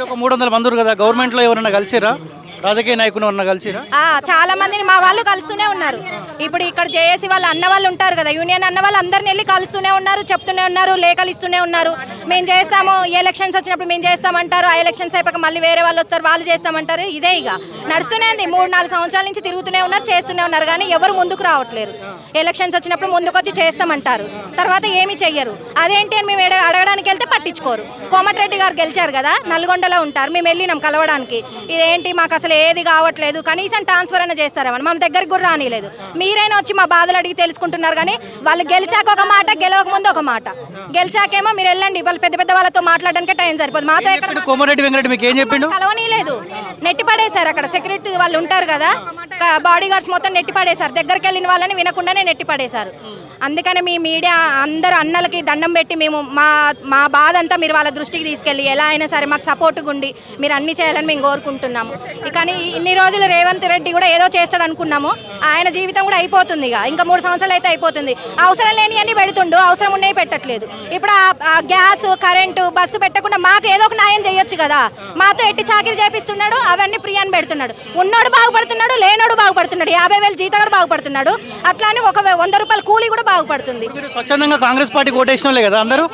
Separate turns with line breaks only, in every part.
మీరు ఒక మూడు వందల మంది కదా గవర్నమెంట్లో ఎవరైనా కలిసిరా? రాజకీయ నాయకులు ఉన్న
కలిసి చాలా మందిని మా వాళ్ళు కలుస్తూనే ఉన్నారు. ఇప్పుడు ఇక్కడ జేఏసీ వాళ్ళు అన్న వాళ్ళు ఉంటారు కదా యూనియన్ అన్న వాళ్ళు అందరిని వెళ్ళి కలుస్తూనే ఉన్నారు చెప్తూనే ఉన్నారు లేఖలు ఇస్తూనే ఉన్నారు. మేము చేస్తాము ఎలక్షన్స్ వచ్చినప్పుడు మేము చేస్తామంటారు ఆ ఎలక్షన్స్ అయిపోక మళ్ళీ వేరే వాళ్ళు వస్తారు వాళ్ళు చేస్తామంటారు ఇదే ఇక. నడుస్తూనే ఉంది మూడు నాలుగు సంవత్సరాల నుంచి తిరుగుతూనే ఉన్నారు చేస్తూనే ఉన్నారు కానీ ఎవరు ముందుకు రావట్లేరు. ఎలక్షన్స్ వచ్చినప్పుడు ముందుకొచ్చి చేస్తామంటారు. తర్వాత ఏమీ చెయ్యరు. అదేంటి అని మేము అడగడానికి వెళ్తే పట్టించుకోరు. కోమటిరెడ్డి గారు గెలిచారు కదా నల్గొండలో ఉంటారు మేము వెళ్ళినాం కలవడానికి. ఇదేంటి మాకు అసలు ఏది కావట్లేదు కనీసం ట్రాన్స్ఫర్ అయినా చేస్తారేమని మన దగ్గరికి కూడా రానిలేదు. మీరైనా వచ్చి మా బాధలు అడిగి తెలుసుకుంటున్నారు కానీ వాళ్ళు గెలిచాక ఒక మాట గెలవక ముందు ఒక మాట. గెలిచాకేమో మీరు వెళ్ళండి. వాళ్ళు పెద్ద పెద్ద వాళ్ళతో మాట్లాడడానికి టైం సరిపోదు. మాతో ఎక్కడ
చెప్పిండు? కోమరెడ్డి వెంకరెడ్డి మీకు ఏం చెప్పిండు?
కలవనీలేదు. నెట్టి పడేశారు అక్కడ. సెక్యూరిటీ వాళ్ళు ఉంటారు కదా. బాడీ గార్డ్స్ మొత్తం నెట్టి పడేశారు దగ్గరికి వెళ్ళిన వాళ్ళని వినకుండానే నెట్టి పడేశారు అందుకని మీ మీడియా అందరు అన్నలకి దండం పెట్టి మేము మా మా బాధ అంతా మీరు వాళ్ళ దృష్టికి తీసుకెళ్ళి ఎలా అయినా సరే మాకు సపోర్ట్గా ఉండి మీరు అన్ని చేయాలని మేము కోరుకుంటున్నాము. కానీ ఇన్ని రోజులు రేవంత్ రెడ్డి కూడా ఏదో చేస్తాడు అనుకున్నాము. ఆయన జీవితం కూడా అయిపోతుంది ఇక. ఇంకా మూడు సంవత్సరాలు అయితే అయిపోతుంది. అవసరం లేని అన్ని పెడుతుండు అవసరం ఉన్నాయి పెట్టట్లేదు. ఇప్పుడు ఆ- గ్యాస్ కరెంటు బస్సు పెట్టకుండా మాకు ఏదో ఒక న్యాయం చేయొచ్చు కదా. మాతో ఎట్టి చాకరీ చేపిస్తున్నాడు అవన్నీ ఫ్రీ అని పెడుతున్నాడు. ఉన్నాడు బాగుపడుతున్నాడు లేనోడు బాగుపడుతున్నాడు. యాభై వేలు జీతగాడు బాగుపడుతున్నాడు. అట్లానే ఒక వంద రూపాయల కూలీ కూడా బాగుపడుతుంది.
స్వచ్ఛందంగా కాంగ్రెస్ పార్టీ ఓటేసినోళ్ళే కదా అందరూ?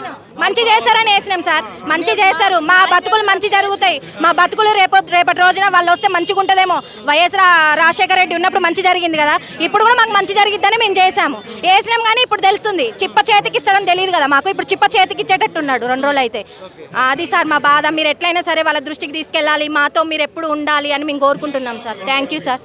మంచి చేస్తారని వేసినాం సార్. మంచి చేస్తారు. మా బతుకులు మంచి జరుగుతాయి. మా బతుకులు రేపు రేపటి రోజున వాళ్ళు వస్తే మంచిగా ఉంటుందేమో. వైఎస్ రాజశేఖర రెడ్డి ఉన్నప్పుడు మంచి జరిగింది కదా. ఇప్పుడు కూడా మాకు మంచి జరిగిద్దని మేము చేసాము వేసినాం కానీ ఇప్పుడు తెలుస్తుంది. చిప్ప చేతికి ఇస్తాడని తెలియదు కదా మాకు. ఇప్పుడు చిప్ప చేతికి ఇచ్చేటట్టు ఉన్నాడు రెండు రోజులు అయితే. అది సార్ మా బాధ. మీరు ఎట్లయినా సరే వాళ్ళ దృష్టికి తీసుకెళ్ళాలి. మాతో మీరు ఎప్పుడు ఉండాలి అని మేము కోరుకుంటున్నాం సార్. Thank you sir